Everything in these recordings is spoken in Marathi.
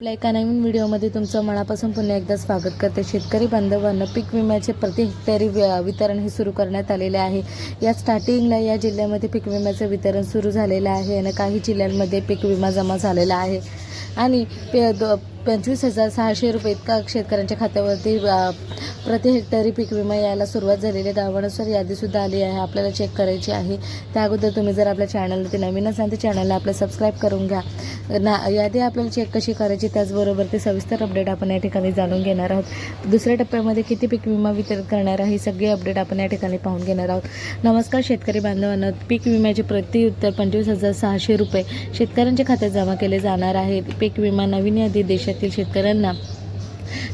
आपल्या एका नवीन व्हिडिओमध्ये तुमचं मनापासून पुन्हा एकदा स्वागत करते. शेतकरी बांधवांना पीक विम्याचे प्रति हेक्टरी वितरण हे सुरू करण्यात आलेले आहे. या स्टार्टिंगला या जिल्ह्यामध्ये पीक विम्याचं वितरण सुरू झालेलं आहे आणि काही जिल्ह्यांमध्ये पीक विमा जमा झालेला आहे. आणि पे दो पंचवीस हजार सहाशे रुपये इतका शेतकऱ्यांच्या खात्यावरती प्रति हेक्टरी पीक विमा यायला सुरुवात झालेली आहे. गावानुसार यादीसुद्धा आली आहे. आपल्याला चेक करायची आहे. त्या अगोदर तुम्ही जर आपल्या चॅनलवरती नवीन असाल तर चॅनलला आपलं सबस्क्राईब करून घ्या. ना यादी आपल्याला चेक कशी करायची त्याचबरोबर ते सविस्तर अपडेट आपण या ठिकाणी जाणून घेणार आहोत. दुसऱ्या टप्प्यामध्ये किती पीक विमा वितरित करणार आहे ही सगळी अपडेट आपण या ठिकाणी पाहून घेणार आहोत. नमस्कार शेतकरी बांधवांना पीक विम्याचे प्रति उत्तर पंचवीस हजार सहाशे रुपये शेतकऱ्यांच्या खात्यात जमा केले जाणार आहेत पीक विमा नवीन यादी देशात देशातील शेतकऱ्यांना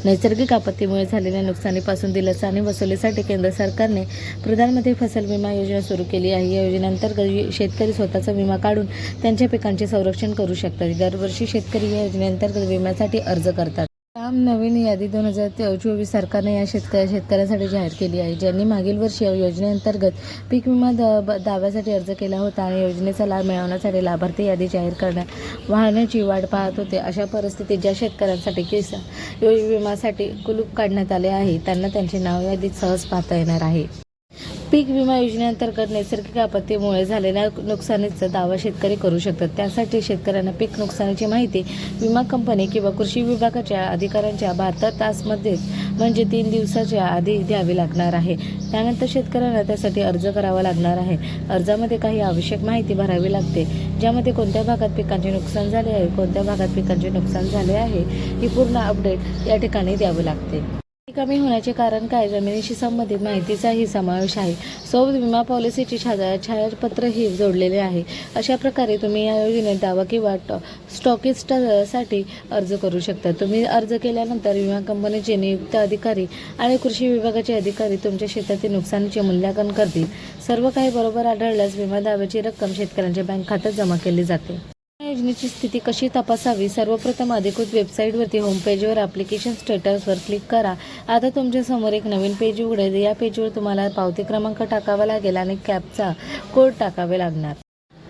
नैसर्गिक आपत्तीमुळे झालेल्या नुकसानीपासून दिलासा आणि वसुलीसाठी केंद्र सरकारने प्रधानमंत्री फसल विमा योजना सुरू केली आहे. या योजनेअंतर्गत शेतकरी स्वतःचा विमा काढून त्यांच्या पिकांचे संरक्षण करू शकतात. दरवर्षी शेतकरी या योजनेअंतर्गत विम्यासाठी अर्ज करतात. नवीन यादी दोन हजार चोवीस सरकारने या शेतकऱ्या शेतकऱ्यांसाठी जाहीर केली आहे. ज्यांनी मागील वर्षी योजनेअंतर्गत पीक विमा द- दाव्यासाठी अर्ज केला होता आणि योजनेचा लाभ मिळवण्यासाठी लाभार्थी यादी जाहीर करण्यात वाहण्याची वाट पाहत होते. अशा परिस्थितीत ज्या शेतकऱ्यांसाठी केस यो- विम्यासाठी कुलूप काढण्यात आले आहे त्यांना त्यांचे नाव यादीत सहज पाहता येणार आहे. पीक विमा योजनेअंतर्गत नैसर्गिक आपत्तीमुळे झालेल्या नुकसानीचा दावा शेतकरी करू शकतात. त्यासाठी शेतकऱ्यांना पीक नुकसानीची माहिती विमा कंपनी किंवा कृषी विभागाच्या अधिकाऱ्यांच्या बहात्तर तासमध्येच म्हणजे तीन दिवसाच्या आधी द्यावी लागणार आहे. त्यानंतर शेतकऱ्यांना त्यासाठी अर्ज करावा लागणार आहे. अर्जामध्ये काही आवश्यक माहिती भरावी लागते ज्यामध्ये कोणत्या भागात पिकांचे नुकसान झाले आहे कोणत्या भागात पिकांचे नुकसान झाले आहे ही पूर्ण अपडेट या ठिकाणी द्यावी लागते. कमी होण्याचे कारण काय? जमिनीशी संबंधित माहितीचाही समावेश आहे. सौ विमा पॉलिसीची छाया छायापत्रही जोडलेले आहे. अशा प्रकारे तुम्ही या योजनेत दावा किंवा स्टॉकिस्टसाठी अर्ज करू शकता. तुम्ही अर्ज केल्यानंतर विमा कंपनीचे नियुक्त अधिकारी आणि कृषी विभागाचे अधिकारी तुमच्या शेतातील नुकसानीचे मूल्यांकन करतील. सर्व काही बरोबर आढळल्यास विमा दाव्याची रक्कम शेतकऱ्यांच्या बँक खात्यात जमा केली जाते. योजनेची स्थिती कशी तपासावी? सर्वप्रथम अधिकृत वेबसाईटवरती होमपेजवर ॲप्लिकेशन स्टेटसवर क्लिक करा. आता तुमच्यासमोर एक नवीन पेज उघडेल. या पेजवर तुम्हाला पावती क्रमांक टाकावा लागेल आणि कॅबचा कोड टाकावे लागणार.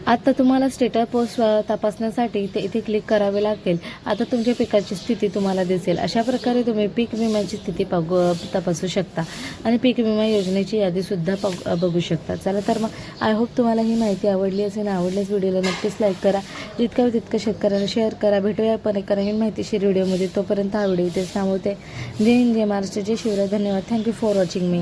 आता तुम्हाला स्टेटस पोस्ट तपासण्यासाठी ते इथे क्लिक करावे लागेल आता तुमच्या पिकाची स्थिती तुम्हाला दिसेल. अशा प्रकारे तुम्ही पीक विम्याची स्थिती बघू तपासू शकता. आणि पीक विमा योजनेची यादीसुद्धा पाग बघू शकता. चला तर मग आय होप तुम्हाला ही माहिती आवडली असेल आवडल्यास व्हिडिओला नक्कीच लाईक करा. जितक्या तितकं शेतकऱ्यांना शेअर करा. भेटूया पण एका नवीन माहितीशीर व्हिडिओमध्ये तोपर्यंत हा व्हिडिओ इथेच थांबवते. जय हिंद जय महाराष्ट्र जय शिवराय. धन्यवाद. Thank you for watching me